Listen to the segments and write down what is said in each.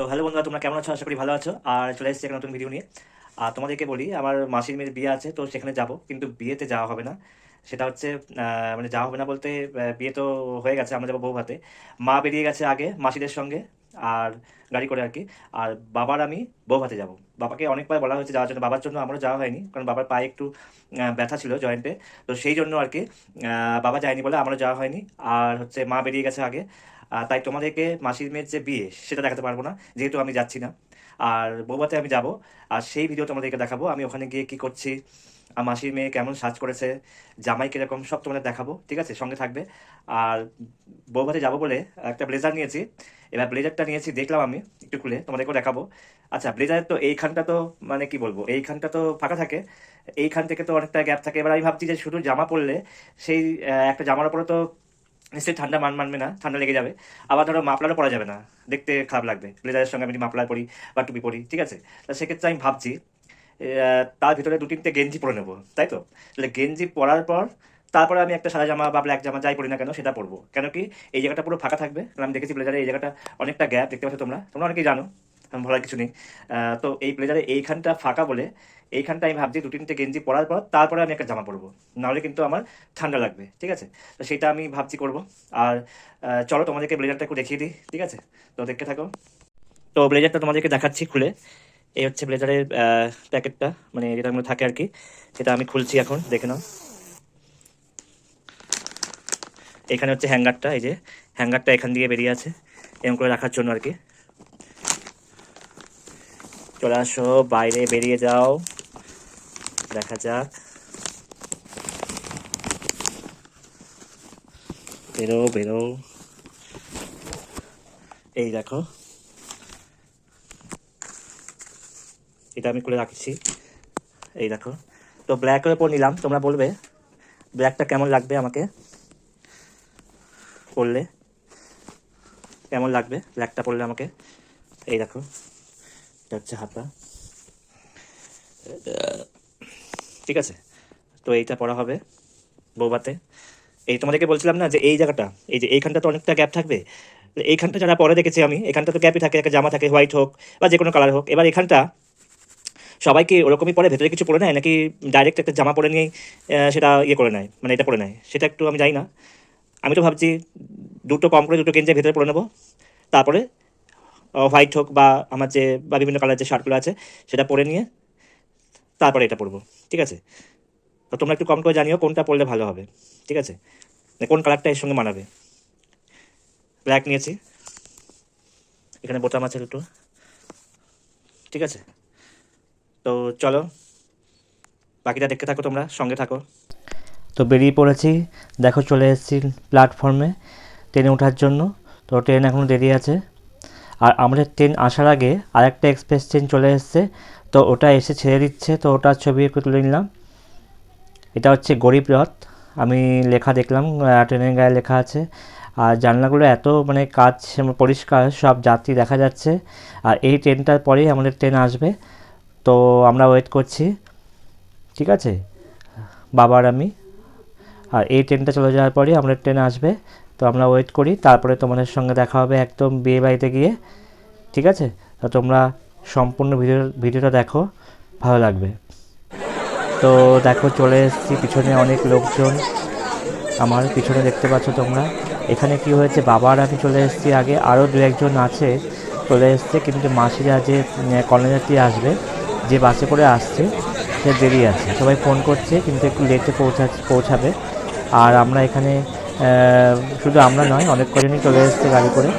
তো হ্যালো বন্ধুরা, তোমরা কেমন আছো? আশা করি ভালো আছো। আর চলে এসেছি একটা নতুন ভিডিও নিয়ে। আর তোমাদেরকে বলি, আমার মাসির মেয়ের বিয়ে আছে, তো সেখানে যাব। কিন্তু বিয়েতে যাওয়া হবে না। সেটা হচ্ছে মানে যাওয়া হবে না বলতে বিয়ে তো হয়ে গেছে, আমরা যাব বউ ভাতে মা বেরিয়ে গেছে আগে মাসিদের সঙ্গে। আর গাড়ি করে আর কি। আর বাবার আমি বউ ভাতে যাব। বাবাকে অনেকবার বলা হয়েছে যাওয়ার জন্য। বাবার জন্য আমারও যাওয়া হয়নি। কারণ বাবার পায়ে একটু ব্যথা ছিল জয়েন্টে তো সেই জন্য আর কি বাবা যায়নি বলে আমারও যাওয়া হয়নি। আর হচ্ছে মা বেরিয়ে গেছে আগে। তাই তোমাদেরকে মাসির মেয়ের যে বিয়ে, সেটা দেখাতে পারব না। যেহেতু আমি যাচ্ছি না। আর বৌবাতে আমি যাব। আর সেই ভিডিও তোমাদেরকে দেখাবো। আমি ওখানে গিয়ে কি করছি। আর মাসির মেয়ে কেমন সাজ করেছে, জামাই কীরকম, সব তোমাদের দেখাবো, ঠিক আছে? সঙ্গে থাকবে। আর বৌভাতে যাব বলে একটা ব্লেজার নিয়েছি। এবার ব্লেজারটা নিয়েছি, দেখলাম আমি, একটু খুলে, তোমাদেরকেও দেখাবো। আচ্ছা ব্লেজারের তো এইখানটা তো মানে কি বলব, এইখানটা তো ফাঁকা থাকে। এইখান থেকে তো অনেকটা গ্যাপ থাকে। এবার আমি ভাবছি যে শুধু জামা পরলে সেই একটা জামার উপরে তো নিশ্চয়ই ঠান্ডা মান মানবে না, ঠান্ডা লেগে যাবে। আবার ধরো মাফলারও পরা যাবে না, দেখতে খারাপ লাগবে। ব্লেজারের সঙ্গে আমি মাফলার পরি বা টুপি পরি, ঠিক আছে? তা সেক্ষেত্রে আমি ভাবছি তার ভিতরে দু তিনটে গেঞ্জি পরে নেব, তাই তো? তাহলে গেঞ্জি পরার পর তারপরে আমি একটা সাদা জামা বা ব্ল্যাক জামা যাই পরি না কেন, সেটা পরবো। কেন কি এই জায়গাটা পুরো ফাঁকা থাকবে, কারণ আমি দেখেছি ব্লেজারে এই জায়গাটা অনেকটা গ্যাপ দেখতে পাচ্ছ তোমরা? তোমরা অনেকেই জানো বলার কিছু নেই। তো এই ব্লেজারে এইখানটা ফাঁকা বলে এইখানটা আমি ভাবছি দু তিনটে গেঞ্জি পরার পর তারপরে আমি একটা জামা পরবো। নাহলে কিন্তু আমার ঠান্ডা লাগবে, ঠিক আছে? তো সেটা আমি ভাবছি করব। আর চলো তোমাদেরকে ব্লেজারটা একটু দেখিয়ে দিই, ঠিক আছে? তো দেখতে থাকো। তো ব্লেজারটা তোমাদেরকে দেখাচ্ছি খুলে। এই হচ্ছে ব্লেজারের প্যাকেটটা মানে যেটার মধ্যে থাকে আর কি। সেটা আমি খুলছি এখন, দেখে নাও। এখানে হচ্ছে হ্যাঙ্গারটা, এই যে হ্যাঙ্গারটা এখান দিয়ে বেরিয়ে আছে, এরকম করে রাখার জন্য আর কি। চলে আসো, বাইরে বেরিয়ে যাও। দেখা যাক। বেরো বেরো। এই দেখো। এটা আমি খুলে রাখছি। এই দেখো। তো ব্ল্যাকের ওপর নিলাম, তোমরা বলবে ব্ল্যাকটা কেমন লাগবে আমাকে? পরলে কেমন লাগবে ব্ল্যাকটা পরলে আমাকে? এই দেখো, এটা হচ্ছে হাতা। ঠিক আছে? তো এইটা পড়া হবে বৌবাতে এই তোমাদেরকে বলছিলাম না যে এই জায়গাটা, এই যে এইখানটা তো অনেকটা গ্যাপ থাকবে। এইখানটা যারা পরে দেখেছি আমি, এখানটা তো গ্যাপই থাকে, একটা জামা থাকে হোয়াইট হোক বা যে কোনো কালার হোক, এবার এখানটা সবাই কি ওরকমই পরে, ভেতরে কিছু পরে নেয় নাকি ডাইরেক্ট একটা জামা পরে নিয়েই সেটা ইয়ে করে নেয় মানে এটা পরে নেয়? সেটা একটু আমি জানি না। আমি তো ভাবছি দুটো কম করে দুটো গেঞ্জি ভেতরে পরে নেব। তারপরে হোয়াইট হোক বা আমার যে, বা বিভিন্ন কালার যে শার্টগুলো আছে, সেটা পরে নিয়ে তারপরে এটা পরবো, ঠিক আছে? তো তোমরা একটু কম করে জানিও কোনটা পরলে ভালো হবে, ঠিক আছে? মানে কোন কালারটা এর সঙ্গে মানাবে? ব্ল্যাক নিয়েছি। এখানে বোতাম আছে দুটো, ঠিক আছে? তো চলো, বাকিটা দেখতে থাকো তোমরা, সঙ্গে থাকো। তো বেরিয়ে পড়েছি। দেখো চলে এসেছি প্ল্যাটফর্মে ট্রেনে ওঠার জন্য। তো ট্রেন এখনও দেরি আছে। আর আমাদের ট্রেন আসার আগে আরেকটা এক্সপ্রেস ট্রেন চলে এসছে। তো ওটা এসে ছেড়ে দিচ্ছে। তো ওটার ছবি একটু তুলে নিলাম। এটা হচ্ছে গরিব রথ। আমি লেখা দেখলাম ট্রেনের গায়ে লেখা আছে। আর জানলাগুলো এত মানে কাজ পরিষ্কার, সব যাত্রী দেখা যাচ্ছে। আর এই ট্রেনটার পরেই আমাদের ট্রেন আসবে। তো আমরা ওয়েট করছি, ঠিক আছে? বাবার আমি। আর এই ট্রেনটা চলে যাওয়ার পরেই আমাদের ট্রেন আসবে, তো আমরা ওয়েট করি, তারপরে তোমাদের সঙ্গে দেখা হবে একদম বিয়ে বাড়িতে গিয়ে, ঠিক আছে? তো তোমরা সম্পূর্ণ ভিডিও ভিডিওটা দেখো, ভালো লাগবে। তো দেখো, চলে এসেছি, পিছনে অনেক লোকজন আমার, পিছনে দেখতে পাচ্ছ তোমরা। এখানে কি হয়েছে বাবা আর আমি চলে এসেছি আগে আরও দু একজন আছে, চলে এসছে, কিন্তু মাসিরা যে কলেজাতি আসবে যে বাসে করে আসছে, সে দেরি আছে। সবাই ফোন করছে, কিন্তু একটু লেটে পৌঁছা, পৌঁছাবে। আর আমরা এখানে শুধু আমরা নয়, অনেক কজনই চলে এসছে গাড়ি করে।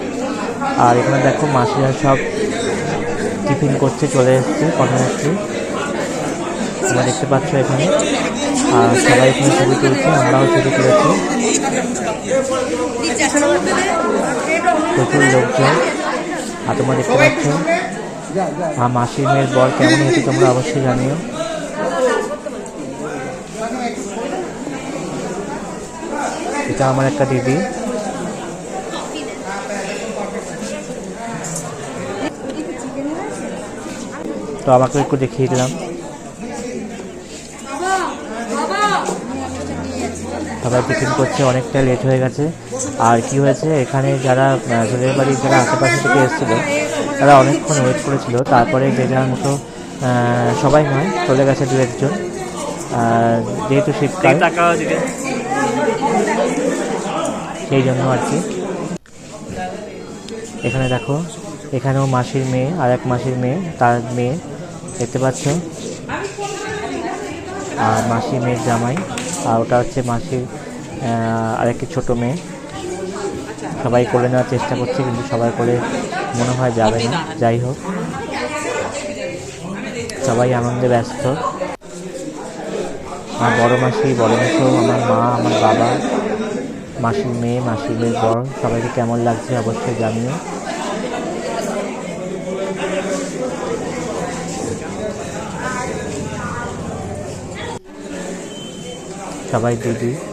আর এখানে দেখো মাসিরা সব টিফিন করছে, চলে এসছে কর্মযাত্রী তোমরা দেখতে পাচ্ছ এখানে। আর সবাই এখানে ছবি তুলছে, আমরাও ছবি তুলেছি। প্রচুর লোকজন। আর তোমরা দেখতে পাচ্ছ আর মাসির মেয়ের বর কেমন হয়েছে তোমরা অবশ্যই জানিও। এটা আমার একটা দিদি। তো আমাকে একটু দেখিয়ে দিলাম। সবাই টিফিন করছে, অনেকটা লেট হয়ে গেছে। আর কি হয়েছে, এখানে যারা ছেলের বাড়ির যারা আশেপাশে থেকে এসেছিল তারা অনেকক্ষণ ওয়েট করেছিল তারপরে যে যার মতো সবাই নয় চলে গেছে দু একজন। আর যেহেতু শীতকাল সেই জন্য আর কি। এখানে দেখো এখানেও মাসির মেয়ে আর এক মাসির মেয়ে তার মেয়ে দেখতে পাচ্ছ? আর মাসির মেয়ের জামাই আর ওটা হচ্ছে মাসির আরেকটি ছোট মেয়ে। সবাই করে নেওয়ার চেষ্টা করছে কিন্তু সবাই করে মনে হয় যাবে না। যাই হোক। সবাই আনন্দে ব্যস্ত। আমার বড় মাসি, বড় মাসিও, আমার মা, আমার বাবা, মাসির মেয়ে, মাসির মেয়ের বর, সবাইকে কেমন লাগছে অবশ্যই জানিও। সবাই দিদি।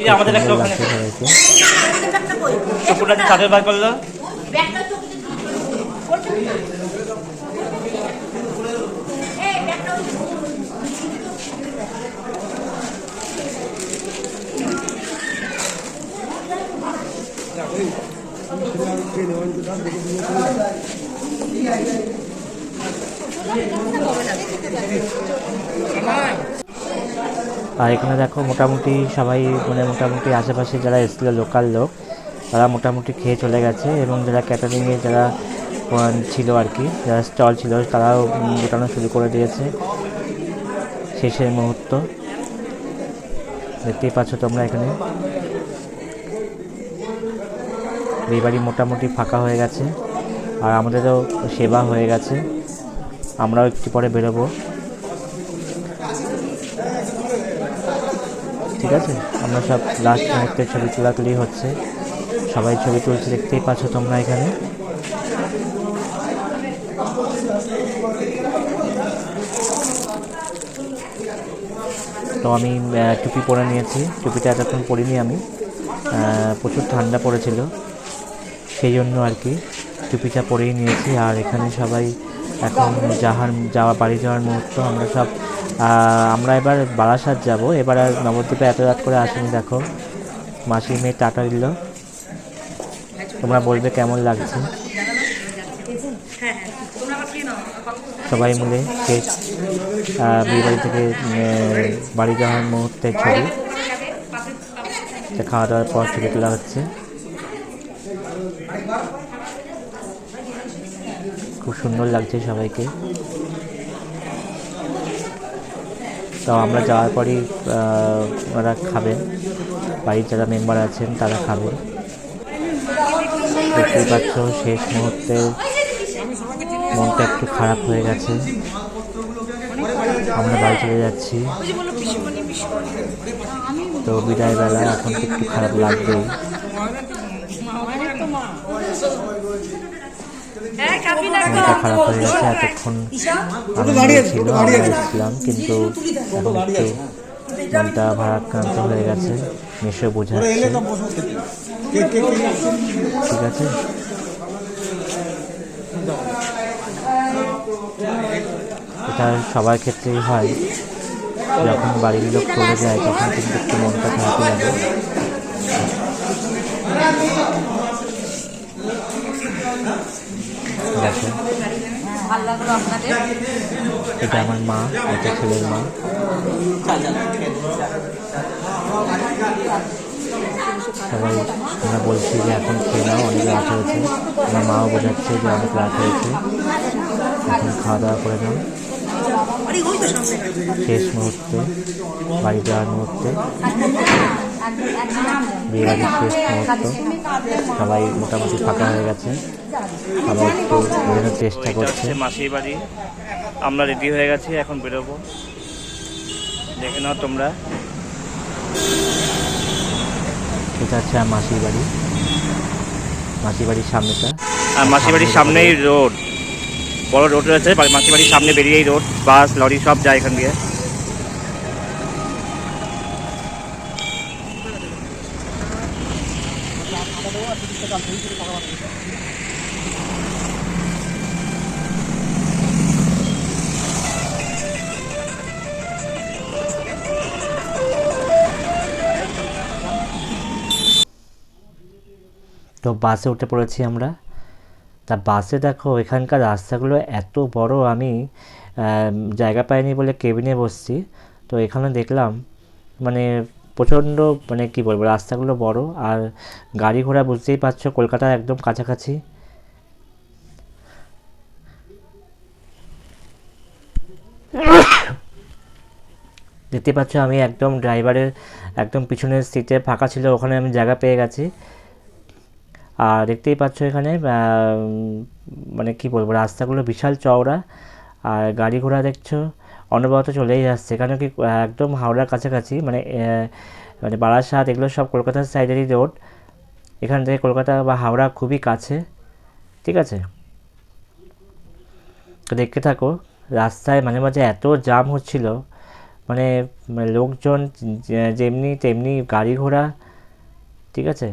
এই যে আমাদের একটা ওখানে সবাইকে টুকুটা যে চাঁদের বার আর এখানে দেখো মোটামুটি সবাই মানে মোটামুটি আশেপাশে যারা এসেছিল লোকাল লোক, তারা মোটামুটি খেয়ে চলে গেছে এবং যারা ক্যাটারিংয়ে যারা ছিল আর কি, যারা স্টল ছিল, তারাও গোটানো শুরু করে দিয়েছে। শেষের মুহূর্ত। দেখতেই পাচ্ছ তোমরা এখানে। বিয়েবাড়ি মোটামুটি ফাঁকা হয়ে গেছে। আর আমাদেরও সেবা হয়ে গেছে। আমরাও একটু পরে বেরোবো। ঠিক আছে? আমরা সব লাস্ট মুহূর্তে ছবি তোলাতুলি হচ্ছে। সবাই ছবি তুলছে, দেখতেই পাচ্ছ তোমরা এখানে। তো আমি টুপি পরে নিয়েছি। টুপিটা এতক্ষণ পরিনি আমি। প্রচুর ঠান্ডা পড়েছিল। সেই জন্য আর কি টুপিটা পরেই নিয়েছি। আর এখানে সবাই এখন যাহার, যাওয়া, বাড়ি যাওয়ার মুহূর্ত, আমরা সব আমরা এবার বারাসাত যাব। এবার আর নবদ্বীপে এত রাত করে আসেনি দেখো। মাসির মেয়ে টাটা দিল। তোমরা বলবে কেমন লাগছে? সবাই মিলে আহ, বিয়েবাড়ি থেকে বাড়ি যাওয়ার মুহূর্তে ছবি। খাওয়া দাওয়ার পর ছবি তোলা হচ্ছে। খুব সুন্দর লাগছে সবাইকে। তো আমরা যাওয়ার পরই ওনারা খাবেন বাড়ির যারা মেম্বার আছেন, তারা খাবেন দেখতেই পাচ্ছ, শেষ মুহূর্তে মনটা একটু খারাপ হয়ে গেছে। আমরা বাড়ি চলে যাচ্ছি। তো বিদায় বেলা, এখন একটু খারাপ লাগবেই। খারাপ হয়ে গেছে এতক্ষণ। আনন্দ ছিল আমরা কিন্তু এখন একটু মনটা ভারাক্রান্ত হয়ে গেছে মেশো বোঝাচ্ছে। ঠিক আছে। এটা সবার ক্ষেত্রেই হয়। যখন বাড়ির লোক চলে যায় তখন কিন্তু একটু মনটা খারাপ লাগে। আপনাদের। এটা আমার মা এটা ছেলের মা। সবাই আমরা বলছি যে এখন খেয়ে নাও অনেক রাত হয়েছে। আমার মাও বোঝাচ্ছে যে অনেক রাত হয়েছে। এখন খাওয়া দাওয়া করে নাও। শেষ মুহূর্তে বাড়ি যাওয়ার মুহূর্তে। বিয়ে বাড়ির শেষ মুহূর্ত সবাই মোটামুটি ফাঁকা হয়ে গেছে। সবাই একটু বেরোনোর চেষ্টা করছে। মাসির বাড়ি। আমরা রেডি হয়ে গেছি এখন বেরোবো। দেখে নাও তোমরা। এটা হচ্ছে মাসির বাড়ি। মাসির বাড়ির সামনেটা। আর মাসির বাড়ির সামনেই রোড বড় রোড রয়েছে মাসির বাড়ির সামনে বেরিয়েই রোড বাস লরি সব যায় এখান দিয়ে। তো বাসে উঠে পড়েছি আমরা। তা বাসে দেখো, এখানকার রাস্তাগুলো এত বড়, আমি জায়গা পাইনি বলে কেবিনে বসছি। তো এখানে দেখলাম মানে প্রচণ্ড মানে কি বলব, রাস্তাগুলো বড় আর গাড়ি ঘোড়া বুঝতেই পারছ কলকাতার একদম কাছাকাছি। দেখতে পাচ্ছ আমি একদম ড্রাইভারের একদম পিছনের সিটে ফাঁকা ছিল, ওখানে আমি জায়গা পেয়ে গেছি। আর দেখতেই পাচ্ছ এখানে মানে কি বলব, রাস্তাগুলো বিশাল চওড়া। আর গাড়ি ঘোড়া দেখছ অনবরত চলেই যাচ্ছে। এখানে কি একদম হাওড়ার কাছাকাছি মানে মানে বারাসাত, এগুলো সব কলকাতার সাইডেরই রোড এখান থেকে কলকাতা বা হাওড়া খুবই কাছে, ঠিক আছে? তো দেখতে থাকো, রাস্তায় মাঝে মাঝে এত জাম হচ্ছিল মানে মানে লোকজন যেমনি তেমনি গাড়ি ঘোড়া, ঠিক আছে?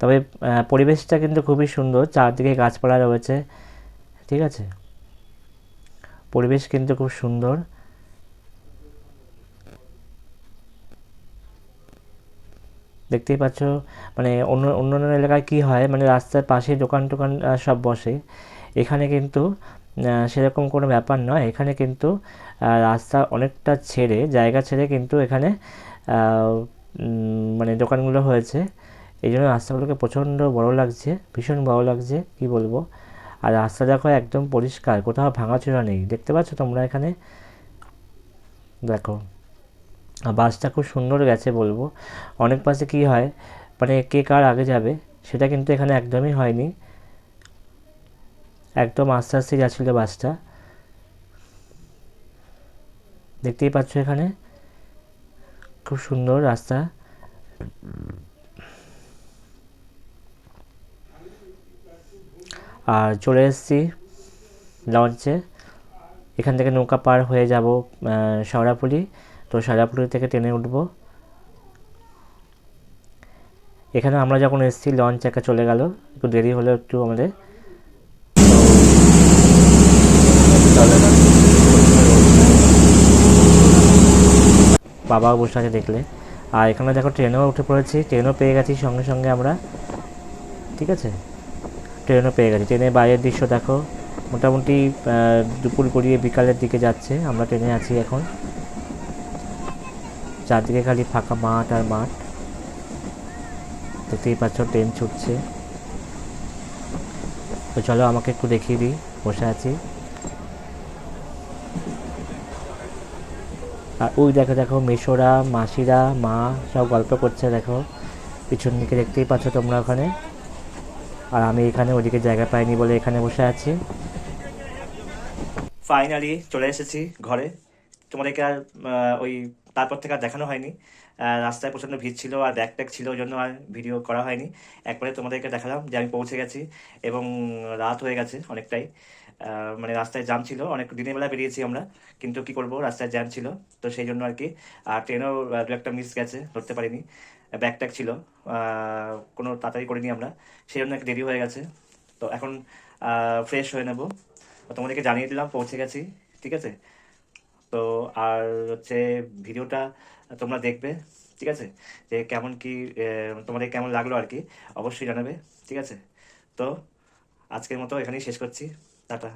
তবে পরিবেশটা কিন্তু খুবই সুন্দর, চারদিকে গাছপালা রয়েছে, ঠিক আছে? পরিবেশ কিন্তু খুব সুন্দর। দেখতেই পাচ্ছ মানে অন্য অন্য অন্য এলাকায় কী হয় মানে রাস্তার পাশে দোকান টোকান সব বসে। এখানে কিন্তু সেরকম কোনো ব্যাপার নয়। এখানে কিন্তু রাস্তা অনেকটা ছেড়ে, জায়গা ছেড়ে কিন্তু এখানে মানে দোকানগুলো হয়েছে। এই জন্য রাস্তাগুলোকে প্রচণ্ড বড় লাগছে, ভীষণ বড় লাগছে, কি বলব? আর রাস্তা দেখো একদম পরিষ্কার, কোথাও ভাঙাচোরা নেই, দেখতে পাচ্ছ তোমরা এখানে? দেখো বাসটা খুব সুন্দর গেছে বলব। অনেক পাশে কী হয় মানে কে কার আগে যাবে, সেটা কিন্তু এখানে একদমই হয়নি। একদম আস্তে আস্তে যাচ্ছিল বাসটা। দেখতেই পাচ্ছ এখানে? খুব সুন্দর রাস্তা। আর চলে এসেছি লঞ্চে। এখান থেকে নৌকা পার হয়ে যাব শেওড়াফুলি তো শেওড়াফুলি থেকে ট্রেনে উঠবো। এখানে আমরা যখন এসেছি, লঞ্চ একা চলে গেল। একটু দেরি হলো একটু আমাদের। বাবাও বসে আছে দেখলে। আর এখানে দেখো, ট্রেনেও উঠে পড়েছি। ট্রেনও পেয়ে গেছি সঙ্গে সঙ্গে আমরা। ঠিক আছে? ট্রেনও পেয়ে গেছি। ট্রেনের বাইরের দৃশ্য দেখো। মোটামুটি দুপুর গড়িয়ে বিকালের দিকে যাচ্ছে। আমরা ট্রেনে আছি এখন। চারদিকে খালি ফাঁকা মাঠ আর মাঠ। দেখতেই পাচ্ছ, ট্রেন ছুটছে। তো চলো, আমাকে একটু দেখিয়ে দিই। বসে আছি। আর ওই দেখো দেখো, মেশোরা, মাসিরা, মা সব গল্প করছে, দেখো। পিছন দিকে দেখতেই পাচ্ছ তোমরা ওখানে। আর আমি এখানে ওদিকে জায়গা পাইনি বলে এখানে বসে আছি। ফাইনালি চলে এসেছি ঘরে। তোমাদেরকে আর ওই তারপর থেকে আর দেখানো হয়নি। রাস্তায় প্রচণ্ড ভিড় ছিল আর ব্যাগ ট্যাগ ছিল, ওই জন্য আর ভিডিও করা হয়নি। একবারে তোমাদেরকে দেখালাম যে আমি পৌঁছে গেছি এবং রাত হয়ে গেছে অনেকটাই। মানে রাস্তায় জ্যাম ছিল, অনেক দিনের বেলা বেরিয়েছি আমরা, কিন্তু কি করব, রাস্তায় জ্যাম ছিল। তো সেই জন্য আর কি, আর ট্রেনও দু একটা মিস গেছে, ধরতে পারিনি। ব্যাগ ট্যাগ ছিল কোনো তাড়াতাড়ি করিনি আমরা, সেই জন্য দেরি হয়ে গেছে। তো এখন ফ্রেশ হয়ে নেব। তোমাদেরকে জানিয়ে দিলাম পৌঁছে গেছি, ঠিক আছে? তো আর হচ্ছে ভিডিওটা তোমরা দেখবে, ঠিক আছে? যে কেমন কি তোমাদের কেমন লাগল আর কি, অবশ্যই জানাবে, ঠিক আছে? তো আজকের মতো এখানেই শেষ করছি। টাটা।